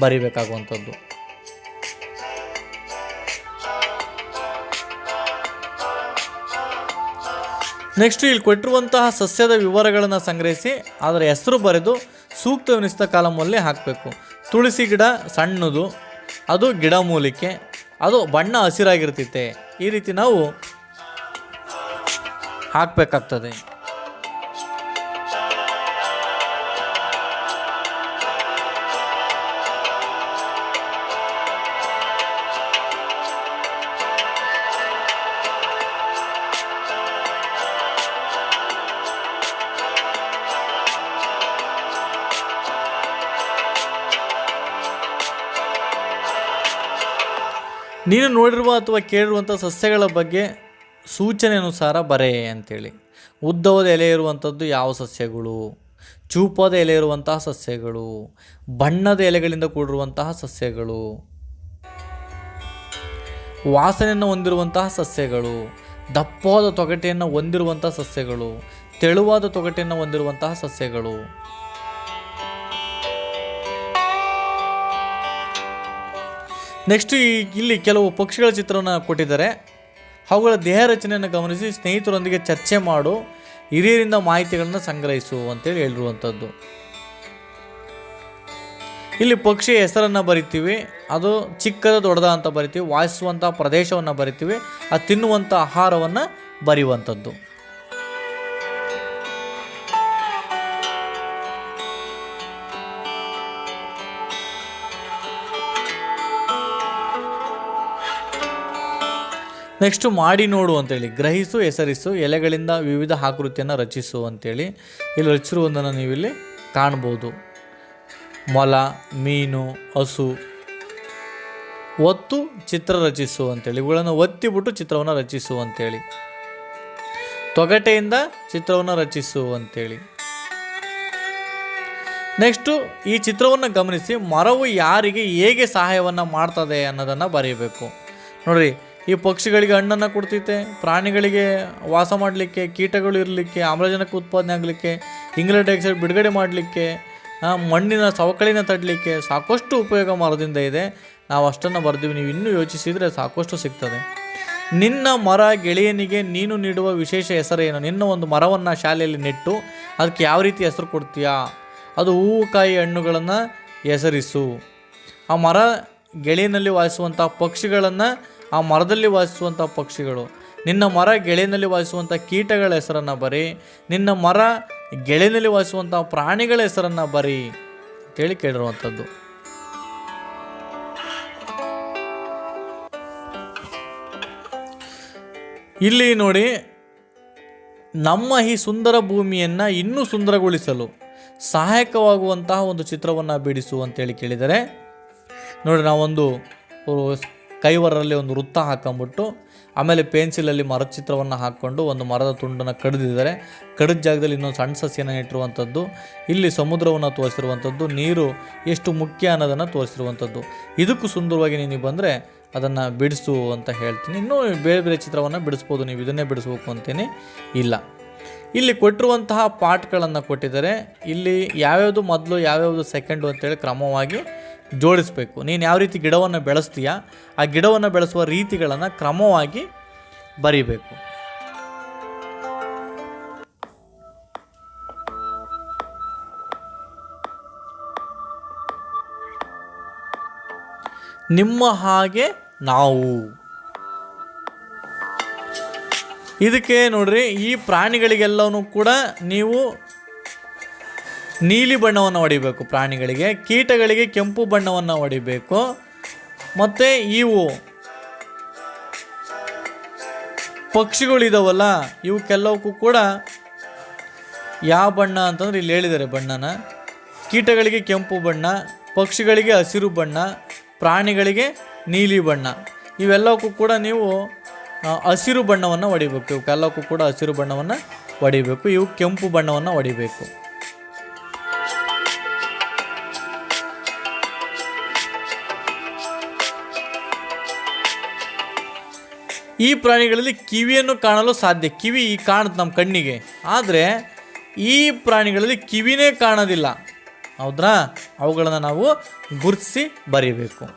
ಬರಿಬೇಕಾಗುವಂಥದ್ದು. ನೆಕ್ಸ್ಟ್ ಇಲ್ಲಿ ಕೊಟ್ಟಿರುವಂತಹ ಸಸ್ಯದ ವಿವರಗಳನ್ನು ಸಂಗ್ರಹಿಸಿ ಅದರ ಹೆಸರು ಬರೆದು ಸೂಕ್ತವೆನಿಸಿದ ಕಾಲಮಲ್ಲಿ ಹಾಕಬೇಕು. ತುಳಸಿ ಗಿಡ ಸಣ್ಣದು ಅದು ಗಿಡಮೂಲಿಕೆ ಅದು ಬಣ್ಣ ಹಸಿರಾಗಿರ್ತೈತೆ ಈ ರೀತಿ ನಾವು ಹಾಕಬೇಕಾಗ್ತದೆ. ನೀನು ನೋಡಿರುವ ಅಥವಾ ಕೇಳಿರುವಂಥ ಸಸ್ಯಗಳ ಬಗ್ಗೆ ಸೂಚನೆ ಅನುಸಾರ ಬರೆ ಅಂತೇಳಿ. ಉದ್ದವಾದ ಎಲೆ ಇರುವಂಥದ್ದು ಯಾವ ಸಸ್ಯಗಳು? ಚೂಪಾದ ಎಲೆ ಇರುವಂತಹ ಸಸ್ಯಗಳು? ಬಣ್ಣದ ಎಲೆಗಳಿಂದ ಕೂಡಿರುವಂತಹ ಸಸ್ಯಗಳು? ವಾಸನೆಯನ್ನು ಹೊಂದಿರುವಂತಹ ಸಸ್ಯಗಳು? ದಪ್ಪವಾದ ತೊಗಟೆಯನ್ನು ಹೊಂದಿರುವಂಥ ಸಸ್ಯಗಳು? ತೆಳುವಾದ ತೊಗಟೆಯನ್ನು ಹೊಂದಿರುವಂತಹ ಸಸ್ಯಗಳು? ನೆಕ್ಸ್ಟ್ ಇಲ್ಲಿ ಕೆಲವು ಪಕ್ಷಿಗಳ ಚಿತ್ರವನ್ನು ಕೊಟ್ಟಿದ್ದಾರೆ. ಅವುಗಳ ದೇಹ ರಚನೆಯನ್ನು ಗಮನಿಸಿ ಸ್ನೇಹಿತರೊಂದಿಗೆ ಚರ್ಚೆ ಮಾಡು, ಹಿರಿಯರಿಂದ ಮಾಹಿತಿಗಳನ್ನು ಸಂಗ್ರಹಿಸು ಅಂತೇಳಿ ಹೇಳಿರುವಂಥದ್ದು ಇಲ್ಲಿ ಪಕ್ಷಿ ಹೆಸರನ್ನು ಬರಿತೀವಿ, ಅದು ಚಿಕ್ಕದ ದೊಡ್ಡದ ಅಂತ ಬರಿತೀವಿ ವಾಸಿಸುವಂಥ ಪ್ರದೇಶವನ್ನು ಬರಿತೀವಿ, ಅದು ತಿನ್ನುವಂಥ ಆಹಾರವನ್ನು ಬರೆಯುವಂಥದ್ದು ನೆಕ್ಸ್ಟು ಮಾಡಿ ನೋಡು ಅಂತೇಳಿ. ಗ್ರಹಿಸು, ಹೆಸರಿಸು, ಎಲೆಗಳಿಂದ ವಿವಿಧ ಆಕೃತಿಯನ್ನು ರಚಿಸು ಅಂತೇಳಿ. ಇಲ್ಲಿ ರಚಿಸಿರುವುದನ್ನು ನೀವಿಲ್ಲಿ ಕಾಣ್ಬೋದು. ಮೊಲ, ಮೀನು, ಹಸು. ಒತ್ತು ಚಿತ್ರ ರಚಿಸು ಅಂತೇಳಿ. ಇವುಗಳನ್ನು ಒತ್ತಿಬಿಟ್ಟು ಚಿತ್ರವನ್ನು ರಚಿಸು ಅಂತೇಳಿ. ತೊಗಟೆಯಿಂದ ಚಿತ್ರವನ್ನು ರಚಿಸು ಅಂತೇಳಿ. ನೆಕ್ಸ್ಟು ಈ ಚಿತ್ರವನ್ನು ಗಮನಿಸಿ ಮರವು ಯಾರಿಗೆ ಹೇಗೆ ಸಹಾಯವನ್ನು ಮಾಡ್ತದೆ ಅನ್ನೋದನ್ನು ಬರೆಯಬೇಕು. ನೋಡ್ರಿ ಈ ಪಕ್ಷಿಗಳಿಗೆ ಹಣ್ಣನ್ನು ಕೊಡ್ತೈತೆ, ಪ್ರಾಣಿಗಳಿಗೆ ವಾಸ ಮಾಡಲಿಕ್ಕೆ, ಕೀಟಗಳು ಇರಲಿಕ್ಕೆ, ಆಮ್ಲಜನಕ ಉತ್ಪಾದನೆ ಆಗಲಿಕ್ಕೆ ಇಂಗ್ಲೆ ಡೈಆಕ್ಸೈಡ್ ಬಿಡುಗಡೆ ಮಾಡಲಿಕ್ಕೆ ಮಣ್ಣಿನ ಸವಕಳಿನ ತಡಲಿಕ್ಕೆ ಸಾಕಷ್ಟು ಉಪಯೋಗ ಮರದಿಂದ ಇದೆ. ನಾವು ಅಷ್ಟನ್ನು ಬರ್ತೀವಿ ನೀವು ಇನ್ನೂ ಯೋಚಿಸಿದರೆ ಸಾಕಷ್ಟು ಸಿಗ್ತದೆ. ನಿನ್ನ ಮರ ಗೆಳೆಯನಿಗೆ ನೀನು ನೀಡುವ ವಿಶೇಷ ಹೆಸರೇನು? ನಿನ್ನ ಒಂದು ಮರವನ್ನು ಶಾಲೆಯಲ್ಲಿ ನೆಟ್ಟು ಅದಕ್ಕೆ ಯಾವ ರೀತಿ ಹೆಸರು ಕೊಡ್ತೀಯಾ? ಅದು ಹೂವು ಕಾಯಿ ಹಣ್ಣುಗಳನ್ನು ಹೆಸರಿಸು. ಆ ಮರ ಗೆಳೆಯನಲ್ಲಿ ವಾಸಿಸುವಂಥ ಪಕ್ಷಿಗಳನ್ನು ಆ ಮರದಲ್ಲಿ ವಾಸಿಸುವಂಥ ಪಕ್ಷಿಗಳು. ನಿನ್ನ ಮರ ಗೆಳೆಯಲ್ಲಿ ವಾಸಿಸುವಂಥ ಕೀಟಗಳ ಹೆಸರನ್ನು ಬರಿ. ನಿನ್ನ ಮರ ಗೆಳೆಯಲ್ಲಿ ವಾಸಿಸುವಂಥ ಪ್ರಾಣಿಗಳ ಹೆಸರನ್ನು ಬರಿ ಅಂತೇಳಿ ಕೇಳಿರುವಂಥದ್ದು. ಇಲ್ಲಿ ನೋಡಿ, ನಮ್ಮ ಈ ಸುಂದರ ಭೂಮಿಯನ್ನು ಇನ್ನೂ ಸುಂದರಗೊಳಿಸಲು ಸಹಾಯಕವಾಗುವಂತಹ ಒಂದು ಚಿತ್ರವನ್ನು ಬಿಡಿಸು ಅಂತೇಳಿ ಕೇಳಿದರೆ, ನೋಡಿ ನಾವೊಂದು ಕೈವರಲ್ಲಿ ಒಂದು ವೃತ್ತ ಹಾಕೊಂಬಿಟ್ಟು ಆಮೇಲೆ ಪೆನ್ಸಿಲಲ್ಲಿ ಮರದ ಚಿತ್ರವನ್ನು ಹಾಕ್ಕೊಂಡು ಒಂದು ಮರದ ತುಂಡನ್ನು ಕಡಿದಿದ್ದಾರೆ. ಕಡಿದ ಜಾಗದಲ್ಲಿ ಇನ್ನೊಂದು ಸಣ್ಣ ಸಸಿಯನ್ನು ಇಟ್ಟಿರುವಂಥದ್ದು ಇಲ್ಲಿ ಸಮುದ್ರವನ್ನು ತೋರಿಸಿರುವಂಥದ್ದು, ನೀರು ಎಷ್ಟು ಮುಖ್ಯ ಅನ್ನೋದನ್ನು ತೋರಿಸಿರುವಂಥದ್ದು. ಇದಕ್ಕೂ ಸುಂದರವಾಗಿ ನೀನು ಬಂದರೆ ಅದನ್ನು ಬಿಡಿಸು ಅಂತ ಹೇಳ್ತೀನಿ. ಇನ್ನೂ ಬೇರೆ ಬೇರೆ ಚಿತ್ರವನ್ನು ಬಿಡಿಸ್ಬೋದು, ನೀವು ಇದನ್ನೇ ಬಿಡಿಸ್ಬೇಕು ಅಂತೇನೆ ಇಲ್ಲ. ಇಲ್ಲಿ ಕೊಟ್ಟಿರುವಂತಹ ಪಾಟ್ಗಳನ್ನು ಕೊಟ್ಟಿದ್ದಾರೆ. ಇಲ್ಲಿ ಯಾವ್ಯಾವುದು ಮೊದಲು ಯಾವ್ಯಾವುದು ಸೆಕೆಂಡು ಅಂತೇಳಿ ಕ್ರಮವಾಗಿ ಜೋಡಿಸಬೇಕು. ನೀನು ಯಾವ ರೀತಿ ಗಿಡವನ್ನು ಬೆಳೆಸ್ತೀಯಾ, ಆ ಗಿಡವನ್ನು ಬೆಳೆಸುವ ರೀತಿಗಳನ್ನು ಕ್ರಮವಾಗಿ ಬರೀಬೇಕು. ನಿಮ್ಮ ಹಾಗೆ ನಾವು. ಇದಕ್ಕೆ ನೋಡ್ರಿ, ಈ ಪ್ರಾಣಿಗಳಿಗೆಲ್ಲವೂ ಕೂಡ ನೀವು ನೀಲಿ ಬಣ್ಣವನ್ನು ಹೊಡಿಬೇಕು ಪ್ರಾಣಿಗಳಿಗೆ, ಕೀಟಗಳಿಗೆ ಕೆಂಪು ಬಣ್ಣವನ್ನು ಹೊಡಿಬೇಕು. ಮತ್ತು ಇವು ಪಕ್ಷಿಗಳಿದಾವಲ್ಲ ಇವಕ್ಕೆಲ್ಲವಕ್ಕೂ ಕೂಡ ಯಾವ ಬಣ್ಣ ಅಂತಂದ್ರೆ ಇಲ್ಲಿ ಹೇಳಿದ್ದಾರೆ ಬಣ್ಣನ. ಕೀಟಗಳಿಗೆ ಕೆಂಪು ಬಣ್ಣ, ಪಕ್ಷಿಗಳಿಗೆ ಹಸಿರು ಬಣ್ಣ, ಪ್ರಾಣಿಗಳಿಗೆ ನೀಲಿ ಬಣ್ಣ. ಇವೆಲ್ಲವಕ್ಕೂ ಕೂಡ ನೀವು ಹಸಿರು ಬಣ್ಣವನ್ನು ಹೊಡಿಬೇಕು. ಇವಕ್ಕೆಲ್ಲಕ್ಕೂ ಕೂಡ ಹಸಿರು ಬಣ್ಣವನ್ನು ಹೊಡಿಬೇಕು. ಇವು ಕೆಂಪು ಬಣ್ಣವನ್ನು ಹೊಡಿಬೇಕು. ಈ ಪ್ರಾಣಿಗಳಲ್ಲಿ ಕಿವಿಯನ್ನು ಕಾಣಲು ಸಾಧ್ಯ. ಕಿವಿ ಈ ಕಾಣುತ್ತೆ ನಮ್ಮ ಕಣ್ಣಿಗೆ. ಆದರೆ ಈ ಪ್ರಾಣಿಗಳಲ್ಲಿ ಕಿವಿನೇ ಕಾಣೋದಿಲ್ಲ. ಹೌದ್ರಾ? ಅವುಗಳನ್ನು ನಾವು ಗುರುತಿಸಿ ಬರೀಬೇಕು.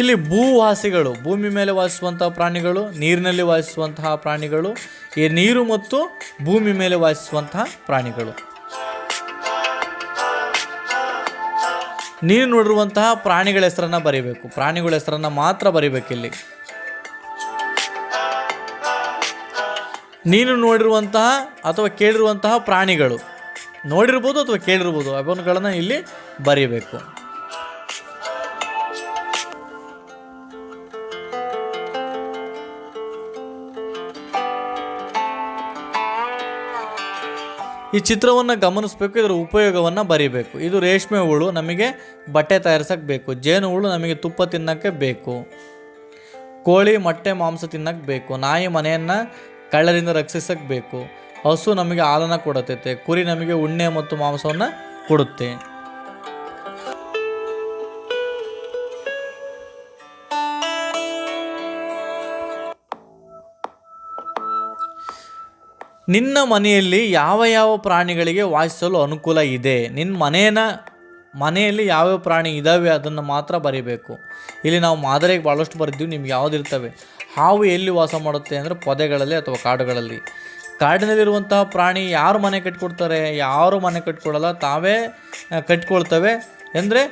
ಇಲ್ಲಿ ಭೂವಾಸಿಗಳು, ಭೂಮಿ ಮೇಲೆ ವಾಸಿಸುವಂತಹ ಪ್ರಾಣಿಗಳು, ನೀರಿನಲ್ಲಿ ವಾಸಿಸುವಂತಹ ಪ್ರಾಣಿಗಳು, ಈ ನೀರು ಮತ್ತು ಭೂಮಿ ಮೇಲೆ ವಾಸಿಸುವಂತಹ ಪ್ರಾಣಿಗಳು. ನೀರು ನೋಡಿರುವಂತಹ ಪ್ರಾಣಿಗಳ ಹೆಸರನ್ನು ಬರೀಬೇಕು. ಪ್ರಾಣಿಗಳ ಹೆಸರನ್ನು ಮಾತ್ರ ಬರೀಬೇಕಿಲ್ಲಿ ನೀನು ನೋಡಿರುವಂತಹ ಅಥವಾ ಕೇಳಿರುವಂತಹ ಪ್ರಾಣಿಗಳು. ನೋಡಿರ್ಬೋದು ಅಥವಾ ಕೇಳಿರ್ಬೋದು, ಅವನುಗಳನ್ನು ಇಲ್ಲಿ ಬರೀಬೇಕು. ಈ ಚಿತ್ರವನ್ನು ಗಮನಿಸಬೇಕು, ಇದರ ಉಪಯೋಗವನ್ನು ಬರೀಬೇಕು. ಇದು ರೇಷ್ಮೆ ಹುಳು, ನಮಗೆ ಬಟ್ಟೆ ತಯಾರಿಸಕ್ಕೆ ಬೇಕು. ಜೇನು ಹುಳು ನಮಗೆ ತುಪ್ಪ ತಿನ್ನೋಕ್ಕೆ ಬೇಕು. ಕೋಳಿ, ಮೊಟ್ಟೆ, ಮಾಂಸ ತಿನ್ನಕ್ಕೆ ಬೇಕು. ನಾಯಿ ಮನೆಯನ್ನು ಕಳ್ಳರಿಂದ ರಕ್ಷಿಸಕ್ಕೆ ಬೇಕು. ಹಸು ನಮಗೆ ಹಾಲನ್ನು ಕೊಡುತ್ತೈತೆ ಕುರಿ ನಮಗೆ ಉಣ್ಣೆ ಮತ್ತು ಮಾಂಸವನ್ನು ಕೊಡುತ್ತೆ. ನಿನ್ನ ಮನೆಯಲ್ಲಿ ಯಾವ ಯಾವ ಪ್ರಾಣಿಗಳಿಗೆ ವಾಸಿಸಲು ಅನುಕೂಲ ಇದೆ? ನಿನ್ನ ಮನೆಯನ್ನ ಮನೆಯಲ್ಲಿ ಯಾವ್ಯಾವ ಪ್ರಾಣಿ ಇದ್ದಾವೆ ಅದನ್ನು ಮಾತ್ರ ಬರೀಬೇಕು. ಇಲ್ಲಿ ನಾವು ಮಾದರಿಗೆ ಭಾಳಷ್ಟು ಬರೆದಿದ್ದೀವಿ, ನಿಮ್ಗೆ ಯಾವುದಿರ್ತವೆ ಹಾವು ಎಲ್ಲಿ ವಾಸ ಮಾಡುತ್ತೆ ಅಂದರೆ ಪೊದೆಗಳಲ್ಲಿ ಅಥವಾ ಕಾಡುಗಳಲ್ಲಿ. ಕಾಡಿನಲ್ಲಿರುವಂತಹ ಪ್ರಾಣಿ ಯಾರು ಮನೆ ಕಟ್ಕೊಡ್ತಾರೆ? ಯಾರು ಮನೆ ಕಟ್ಕೊಡಲ್ಲ, ತಾವೇ ಕಟ್ಕೊಳ್ತವೆ. ಅಂದರೆ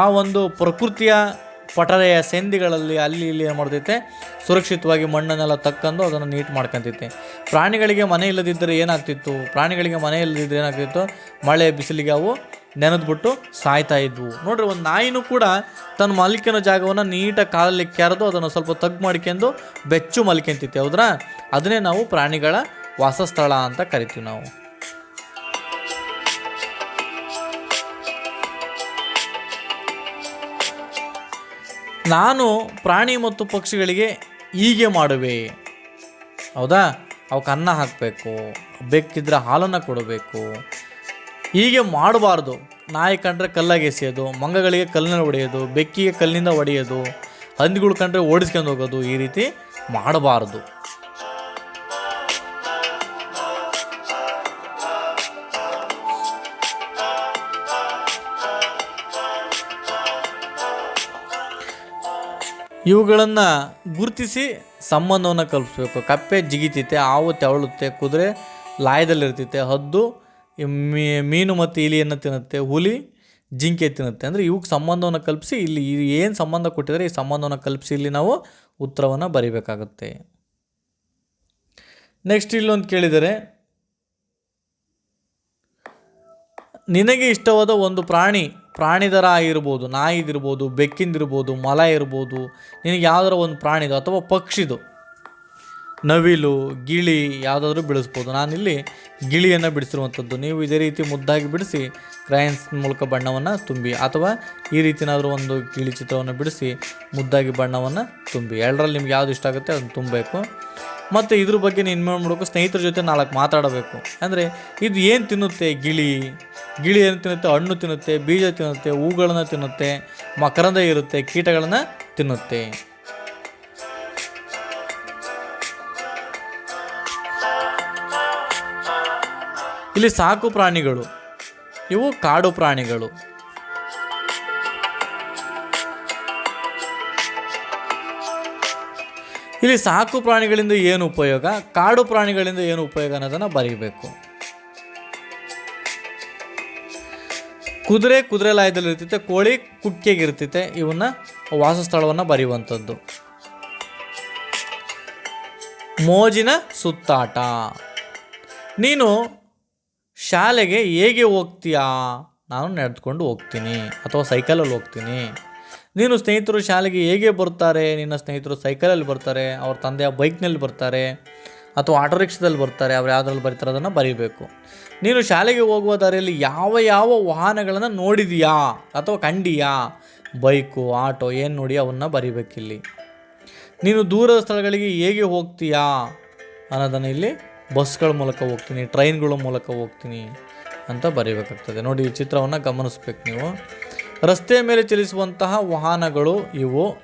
ಆ ಒಂದು ಪ್ರಕೃತಿಯ ಪಟರೆಯ ಸೆಂದಿಗಳಲ್ಲಿ ಅಲ್ಲಿ ಇಲ್ಲಿ ಏನು ಮಾಡ್ತೈತೆ? ಸುರಕ್ಷಿತವಾಗಿ ಮಣ್ಣನ್ನೆಲ್ಲ ತಕ್ಕಂದು ಅದನ್ನು ನೀಟ್ ಮಾಡ್ಕೊತೈತೆ. ಪ್ರಾಣಿಗಳಿಗೆ ಮನೆ ಇಲ್ಲದಿದ್ದರೆ ಏನಾಗ್ತಿತ್ತು? ಪ್ರಾಣಿಗಳಿಗೆ ಮನೆ ಇಲ್ಲದಿದ್ದರೆ ಏನಾಗ್ತಿತ್ತು? ಮಳೆ, ಬಿಸಿಲಿಗೆ ಅವು ನೆನೆದ್ಬಿಟ್ಟು ಸಾಯ್ತಾ ಇದ್ವು. ನೋಡ್ರಿ, ಒಂದು ನಾಯಿನೂ ಕೂಡ ತನ್ನ ಮಲ್ಕಿನ ಜಾಗವನ್ನು ನೀಟಾಗಿ ಕಾಲಲ್ಲಿ ಕೆರೆದು ಅದನ್ನು ಸ್ವಲ್ಪ ತಗ್ಗು ಮಾಡ್ಕೊಂಡು ಬೆಚ್ಚು ಮಲ್ಕೊಂತೈತಿ, ಹೌದ್ರಾ? ಅದನ್ನೇ ನಾವು ಪ್ರಾಣಿಗಳ ವಾಸಸ್ಥಳ ಅಂತ ಕರಿತೀವಿ ನಾವು. ನಾನು ಪ್ರಾಣಿ ಮತ್ತು ಪಕ್ಷಿಗಳಿಗೆ ಹೀಗೆ ಮಾಡುವೆ. ಹೌದಾ? ಅವಕ್ಕೆ ಅನ್ನ ಹಾಕಬೇಕು ಬೆಕ್ಕಿದ್ರೆ ಹಾಲನ್ನು ಕೊಡಬೇಕು. ಹೀಗೆ ಮಾಡಬಾರ್ದು. ನಾಯಿ ಕಂಡ್ರೆ ಕಲ್ಲಾಗಿ ಎಸೆಯೋದು, ಮಂಗಗಳಿಗೆ ಕಲ್ಲಿನ ಹೊಡೆಯೋದು, ಬೆಕ್ಕಿಗೆ ಕಲ್ಲಿನಿಂದ ಹೊಡೆಯೋದು, ಹಂದಿಗಳು ಕಂಡ್ರೆ ಓಡಿಸ್ಕೊಂಡು ಹೋಗೋದು ಈ ರೀತಿ ಮಾಡಬಾರ್ದು. ಇವುಗಳನ್ನು ಗುರುತಿಸಿ ಸಂಬಂಧವನ್ನು ಕಲ್ಪಿಸ್ಬೇಕು. ಕಪ್ಪೆ ಜಿಗಿತೈತೆ ಹಾವು ತೆವಳುತ್ತೆ ಕುದುರೆ ಲಾಯದಲ್ಲಿರ್ತೈತೆ ಹದ್ದು ಮೀನು ಮತ್ತು ಇಲಿಯನ್ನು ತಿನ್ನುತ್ತೆ, ಹುಲಿ ಜಿಂಕೆ ತಿನ್ನುತ್ತೆ. ಅಂದರೆ ಇವಕ್ಕೆ ಸಂಬಂಧವನ್ನು ಕಲ್ಪಿಸಿ ಇಲ್ಲಿ ಏನು ಸಂಬಂಧ ಕೊಟ್ಟಿದ್ದಾರೆ ಈ ಸಂಬಂಧವನ್ನು ಕಲ್ಪಿಸಿ ಇಲ್ಲಿ ನಾವು ಉತ್ತರವನ್ನು ಬರಿಬೇಕಾಗುತ್ತೆ. ನೆಕ್ಸ್ಟ್ ಇಲ್ಲೊಂದು ಕೇಳಿದರೆ, ನಿನಗೆ ಇಷ್ಟವಾದ ಒಂದು ಪ್ರಾಣಿ ಪ್ರಾಣಿದರ ಆಗಿರ್ಬೋದು ನಾಯಿದಿರ್ಬೋದು ಬೆಕ್ಕಿಂದಿರ್ಬೋದು ಮೊಲ ಇರ್ಬೋದು ನಿನಗೆ ಯಾವ್ದಾರ ಒಂದು ಪ್ರಾಣಿದು ಅಥವಾ ಪಕ್ಷಿದು. ನವಿಲು, ಗಿಳಿ ಯಾವುದಾದ್ರೂ ಬಿಡಿಸ್ಬೋದು. ನಾನಿಲ್ಲಿ ಗಿಳಿಯನ್ನು ಬಿಡಿಸಿರುವಂಥದ್ದು. ನೀವು ಇದೇ ರೀತಿ ಮುದ್ದಾಗಿ ಬಿಡಿಸಿ ಕ್ರಯನ್ಸ್ ಮೂಲಕ ಬಣ್ಣವನ್ನು ತುಂಬಿ ಅಥವಾ ಈ ರೀತಿನಾದರೂ ಒಂದು ಗಿಳಿ ಚಿತ್ರವನ್ನು ಬಿಡಿಸಿ ಮುದ್ದಾಗಿ ಬಣ್ಣವನ್ನು ತುಂಬಿ. ಎರಡರಲ್ಲಿ ನಿಮ್ಗೆ ಯಾವುದು ಇಷ್ಟ ಆಗುತ್ತೆ ಅದನ್ನು ತುಂಬಬೇಕು. ಮತ್ತು ಇದ್ರ ಬಗ್ಗೆ ನೀನು ಮಾಡಬೇಕು. ಸ್ನೇಹಿತರ ಜೊತೆ ನಾಲ್ಕು ಮಾತಾಡಬೇಕು. ಅಂದರೆ ಇದು ಏನು ತಿನ್ನುತ್ತೆ ಗಿಳಿ? ಗಿಳಿ ಏನು ತಿನ್ನುತ್ತೆ? ಹಣ್ಣು ತಿನ್ನುತ್ತೆ, ಬೀಜ ತಿನ್ನುತ್ತೆ, ಹೂಗಳನ್ನು ತಿನ್ನುತ್ತೆ, ಮಕರಂದ ಇರುತ್ತೆ, ಕೀಟಗಳನ್ನು ತಿನ್ನುತ್ತೆ. ಇಲ್ಲಿ ಸಾಕು ಪ್ರಾಣಿಗಳು, ಇವು ಕಾಡು ಪ್ರಾಣಿಗಳು. ಇಲ್ಲಿ ಸಾಕು ಪ್ರಾಣಿಗಳಿಂದ ಏನು ಉಪಯೋಗ, ಕಾಡು ಪ್ರಾಣಿಗಳಿಂದ ಏನು ಉಪಯೋಗ ಅನ್ನೋದನ್ನು ಬರೀಬೇಕು. ಕುದುರೆ ಕುದುರೆ ಲಾಯದಲ್ಲಿ ಇರ್ತೈತೆ ಕೋಳಿ ಕುಕ್ಕೆಗಿರ್ತೈತೆ ಇವನ್ನ ವಾಸಸ್ಥಳವನ್ನು ಬರೆಯುವಂಥದ್ದು. ಮೋಜಿನ ಸುತ್ತಾಟ. ನೀನು ಶಾಲೆಗೆ ಹೇಗೆ ಹೋಗ್ತೀಯಾ? ನಾನು ನಡೆದುಕೊಂಡು ಹೋಗ್ತೀನಿ. ಅಥವಾ ಸೈಕಲಲ್ಲಿ ಹೋಗ್ತೀನಿ. ನೀನು ಸ್ನೇಹಿತರು ಶಾಲೆಗೆ ಹೇಗೆ ಬರ್ತಾರೆ? ನಿನ್ನ ಸ್ನೇಹಿತರು ಸೈಕಲಲ್ಲಿ ಬರ್ತಾರೆ, ಅವ್ರ ತಂದೆಯ ಬೈಕ್ನಲ್ಲಿ ಬರ್ತಾರೆ, ಅಥವಾ ಆಟೋ ರಿಕ್ಷಾದಲ್ಲಿ ಬರ್ತಾರೆ, ಅವ್ರು ಯಾವುದ್ರಲ್ಲಿ ಬರ್ತಾರೆ ಅದನ್ನು ಬರೀಬೇಕು. ನೀನು ಶಾಲೆಗೆ ಹೋಗುವ ದಾರಿಯಲ್ಲಿ ಯಾವ ಯಾವ ವಾಹನಗಳನ್ನು ನೋಡಿದೀಯಾ? ಅಥವಾ ಕಂಡಿಯಾ? ಬೈಕು, ಆಟೋ, ಏನು ನೋಡಿ ಅವನ್ನ ಬರಿಬೇಕಿಲ್ಲಿ. ನೀನು ದೂರದ ಸ್ಥಳಗಳಿಗೆ ಹೇಗೆ ಹೋಗ್ತೀಯಾ? ಅನ್ನೋದನ್ನು ಇಲ್ಲಿ ಬಸ್ಗಳ ಮೂಲಕ ಹೋಗ್ತೀನಿ, ಟ್ರೈನ್ಗಳ ಮೂಲಕ ಹೋಗ್ತೀನಿ ಅಂತ ಬರೀಬೇಕಾಗ್ತದೆ. ನೋಡಿ, ಈ ಚಿತ್ರವನ್ನು ಗಮನಿಸ್ಬೇಕು ನೀವು. ರಸ್ತೆಯ ಮೇಲೆ ಚಲಿಸುವಂತಹ ವಾಹನಗಳು ಇವು.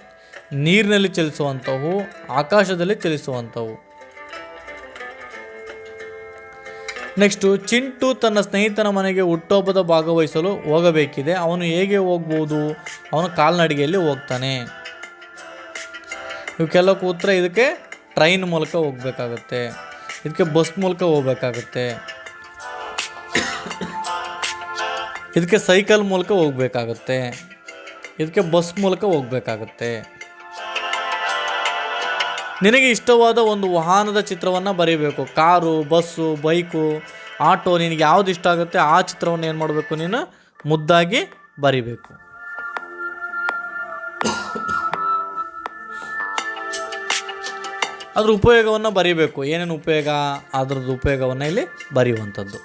ನೀರಿನಲ್ಲಿ ಚಲಿಸುವಂಥವು, ಆಕಾಶದಲ್ಲಿ ಚಲಿಸುವಂಥವು. ನೆಕ್ಸ್ಟು ಚಿಂಟು ತನ್ನ ಸ್ನೇಹಿತನ ಮನೆಗೆ ಹುಟ್ಟುಹಬ್ಬದ ಭಾಗವಹಿಸಲು ಹೋಗಬೇಕಿದೆ. ಅವನು ಹೇಗೆ ಹೋಗ್ಬೋದು? ಅವನು ಕಾಲ್ನಡಿಗೆಯಲ್ಲಿ ಹೋಗ್ತಾನೆ. ಇವಕ್ಕೆಲ್ಲಕ್ಕೂ ಉತ್ತರ ಇದಕ್ಕೆ ಟ್ರೈನ್ ಮೂಲಕ ಹೋಗ್ಬೇಕಾಗತ್ತೆ. ಇದಕ್ಕೆ ಬಸ್ ಮೂಲಕ ಹೋಗ್ಬೇಕಾಗುತ್ತೆ. ಇದಕ್ಕೆ ಸೈಕಲ್ ಮೂಲಕ ಹೋಗಬೇಕಾಗುತ್ತೆ. ಇದಕ್ಕೆ ಬಸ್ ಮೂಲಕ ಹೋಗಬೇಕಾಗುತ್ತೆ. ನಿನಗೆ ಇಷ್ಟವಾದ ಒಂದು ವಾಹನದ ಚಿತ್ರವನ್ನು ಬರೀಬೇಕು. ಕಾರು, ಬಸ್ಸು, ಬೈಕು, ಆಟೋ, ನಿನಗೆ ಯಾವ್ದು ಇಷ್ಟ ಆಗುತ್ತೆ ಆ ಚಿತ್ರವನ್ನು ಏನು ಮಾಡಬೇಕು ನೀನು? ಮುದ್ದಾಗಿ ಬರಿಬೇಕು. ಅದ್ರ ಉಪಯೋಗವನ್ನು ಬರೀಬೇಕು. ಏನೇನು ಉಪಯೋಗ? ಅದ್ರದ್ದು ಉಪಯೋಗವನ್ನು ಇಲ್ಲಿ ಬರೆಯುವಂಥದ್ದು.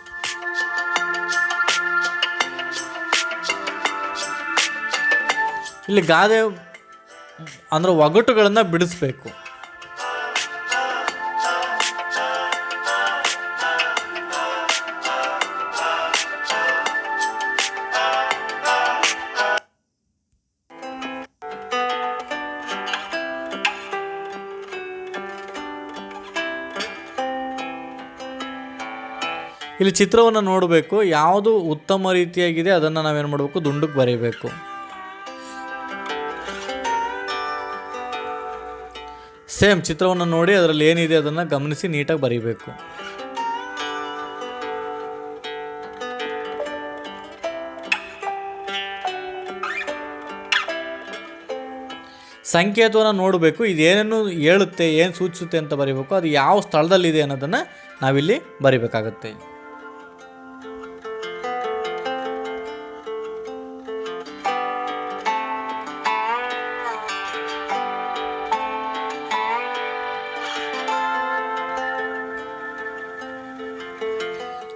ಇಲ್ಲಿ ಗಾದೆ ಅಂದರೆ ಒಗಟುಗಳನ್ನು ಬಿಡಿಸ್ಬೇಕು. ಇಲ್ಲಿ ಚಿತ್ರವನ್ನು ನೋಡಬೇಕು. ಯಾವುದು ಉತ್ತಮ ರೀತಿಯಾಗಿದೆ ಅದನ್ನು ನಾವೇನು ಮಾಡಬೇಕು? ದುಂಡಕ್ಕೆ ಬರೀಬೇಕು. ಸೇಮ್ ಚಿತ್ರವನ್ನು ನೋಡಿ ಅದರಲ್ಲಿ ಏನಿದೆ ಅದನ್ನು ಗಮನಿಸಿ ನೀಟಾಗಿ ಬರೀಬೇಕು. ಸಂಕೇತವನ್ನು ನೋಡಬೇಕು. ಇದೇನೇನು ಹೇಳುತ್ತೆ, ಏನು ಸೂಚಿಸುತ್ತೆ ಅಂತ ಬರೀಬೇಕು. ಅದು ಯಾವ ಸ್ಥಳದಲ್ಲಿದೆ ಅನ್ನೋದನ್ನು ನಾವಿಲ್ಲಿ ಬರಿಬೇಕಾಗತ್ತೆ.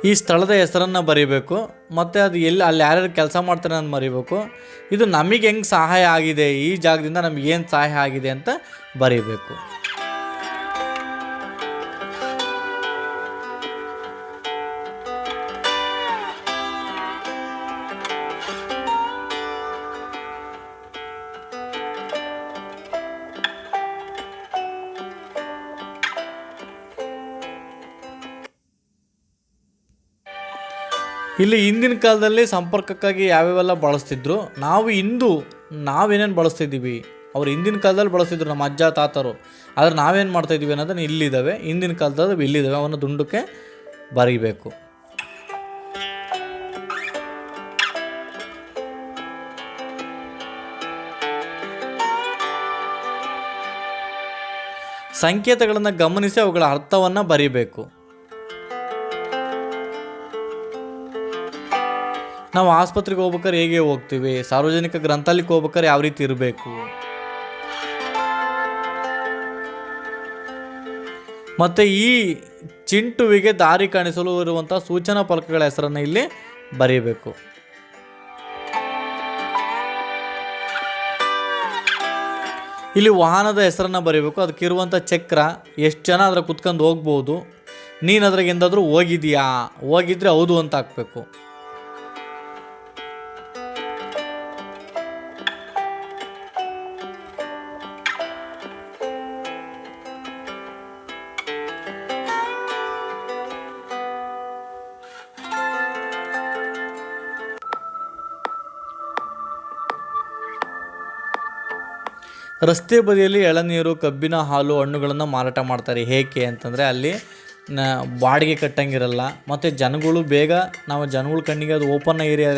ಈ ಸ್ಥಳದ ಹೆಸರನ್ನು ಬರೀಬೇಕು, ಮತ್ತು ಅದು ಎಲ್ಲಿ, ಅಲ್ಲಿ ಯಾರ್ಯಾರು ಕೆಲಸ ಮಾಡ್ತಾರೆ ಅಂತ ಮರಿಬೇಕು. ಇದು ನಮಗೆ ಹೆಂಗೆ ಸಹಾಯ ಆಗಿದೆ, ಈ ಜಾಗದಿಂದ ನಮಗೆ ಏನು ಸಹಾಯ ಆಗಿದೆ ಅಂತ ಬರೀಬೇಕು. ಇಲ್ಲಿ ಹಿಂದಿನ ಕಾಲದಲ್ಲಿ ಸಂಪರ್ಕಕ್ಕಾಗಿ ಯಾವ್ಯಾವೆಲ್ಲ ಬಳಸ್ತಿದ್ರು? ನಾವು ಇಂದು ನಾವೇನೇನು ಬಳಸ್ತಿದ್ದೀವಿ? ಅವ್ರು ಹಿಂದಿನ ಕಾಲದಲ್ಲಿ ಬಳಸ್ತಿದ್ರು ನಮ್ಮ ಅಜ್ಜ, ತಾತರು. ಆದರೆ ನಾವೇನು ಮಾಡ್ತಾಯಿದ್ದೀವಿ ಅನ್ನೋದನ್ನು ಇಲ್ಲಿದ್ದಾವೆ. ಹಿಂದಿನ ಕಾಲದಲ್ಲಿ ಇಲ್ಲಿದ್ದಾವೆ. ಅವನ ದುಂಡಕ್ಕೆ ಬರೀಬೇಕು. ಸಂಕೇತಗಳನ್ನು ಗಮನಿಸಿ ಅವುಗಳ ಅರ್ಥವನ್ನು ಬರೀಬೇಕು. ನಾವು ಆಸ್ಪತ್ರೆಗೆ ಹೋಗ್ಬೇಕಾದ್ರೆ ಹೇಗೆ ಹೋಗ್ತೀವಿ? ಸಾರ್ವಜನಿಕ ಗ್ರಂಥಾಲಯಕ್ಕೆ ಹೋಗ್ಬೇಕಾದ್ರೆ ಯಾವ ರೀತಿ ಇರಬೇಕು? ಮತ್ತು ಈ ಚಿಂಟುವಿಗೆ ದಾರಿ ಕಾಣಿಸಲು ಇರುವಂಥ ಸೂಚನಾ ಫಲಕಗಳ ಹೆಸರನ್ನು ಇಲ್ಲಿ ಬರೀಬೇಕು. ಇಲ್ಲಿ ವಾಹನದ ಹೆಸರನ್ನು ಬರೀಬೇಕು. ಅದಕ್ಕಿರುವಂಥ ಚಕ್ರ, ಎಷ್ಟು ಜನ ಅದ್ರ ಕುತ್ಕೊಂಡು ಹೋಗ್ಬೋದು? ನೀನು ಅದ್ರಾಗ ಎಂದಾದರೂ ಹೋಗಿದೀಯಾ? ಹೋಗಿದ್ರೆ ಹೌದು ಅಂತ ಹಾಕ್ಬೇಕು. ರಸ್ತೆ ಬದಿಯಲ್ಲಿ ಎಳನೀರು, ಕಬ್ಬಿನ, ಹಾಲು, ಹಣ್ಣುಗಳನ್ನು ಮಾರಾಟ ಮಾಡ್ತಾರೆ. ಏಕೆ ಅಂತಂದರೆ ಅಲ್ಲಿ ಬಾಡಿಗೆ ಕಟ್ಟಂಗಿರಲ್ಲ. ಮತ್ತು ಜನಗಳು ಬೇಗ, ನಾವು ಜನಗಳ ಕಣ್ಣಿಗೆ ಅದು ಓಪನ್ ಏರಿಯಾ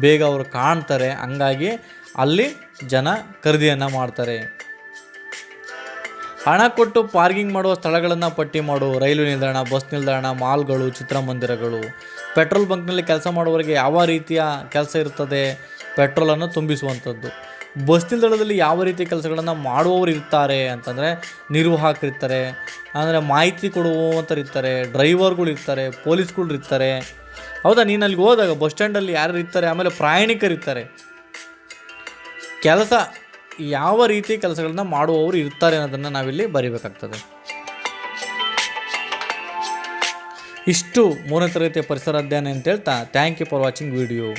ಬೇಗ ಅವರು ಕಾಣ್ತಾರೆ. ಹಂಗಾಗಿ ಅಲ್ಲಿ ಜನ ಖರೀದಿಯನ್ನು ಮಾಡ್ತಾರೆ. ಹಣ ಕೊಟ್ಟು ಪಾರ್ಕಿಂಗ್ ಮಾಡುವ ಸ್ಥಳಗಳನ್ನು ಪಟ್ಟಿ ಮಾಡು. ರೈಲು ನಿಲ್ದಾಣ, ಬಸ್ ನಿಲ್ದಾಣ, ಮಾಲ್ಗಳು, ಚಿತ್ರಮಂದಿರಗಳು. ಪೆಟ್ರೋಲ್ ಬಂಕ್ನಲ್ಲಿ ಕೆಲಸ ಮಾಡುವವರಿಗೆ ಯಾವ ರೀತಿಯ ಕೆಲಸ ಇರ್ತದೆ? ಪೆಟ್ರೋಲನ್ನು ತುಂಬಿಸುವಂಥದ್ದು. ಬಸ್ ನಿಲ್ದಾಣದಲ್ಲಿ ಯಾವ ರೀತಿಯ ಕೆಲಸಗಳನ್ನು ಮಾಡುವವರು ಇರ್ತಾರೆ ಅಂತಂದರೆ ನಿರ್ವಾಹಕರಿರ್ತಾರೆ, ಅಂದರೆ ಮಾಹಿತಿ ಕೊಡುವಂಥರು ಇರ್ತಾರೆ ಡ್ರೈವರ್ಗಳು ಇರ್ತಾರೆ, ಪೊಲೀಸ್ಗಳು ಇರ್ತಾರೆ. ಹೌದಾ? ನೀನು ಅಲ್ಲಿಗೆ ಹೋದಾಗ ಬಸ್ ಸ್ಟ್ಯಾಂಡಲ್ಲಿ ಯಾರು ಇರ್ತಾರೆ, ಆಮೇಲೆ ಪ್ರಯಾಣಿಕರು ಇರ್ತಾರೆ. ಕೆಲಸ ಯಾವ ರೀತಿ ಕೆಲಸಗಳನ್ನ ಮಾಡುವವರು ಇರ್ತಾರೆ ಅನ್ನೋದನ್ನು ನಾವಿಲ್ಲಿ ಬರಿಬೇಕಾಗ್ತದೆ. ಇಷ್ಟು ಮೂರನೇ ತರಗತಿಯ ಪರಿಸರ ಅಧ್ಯಯನ ಅಂತ ಹೇಳ್ತಾ thank you for watching video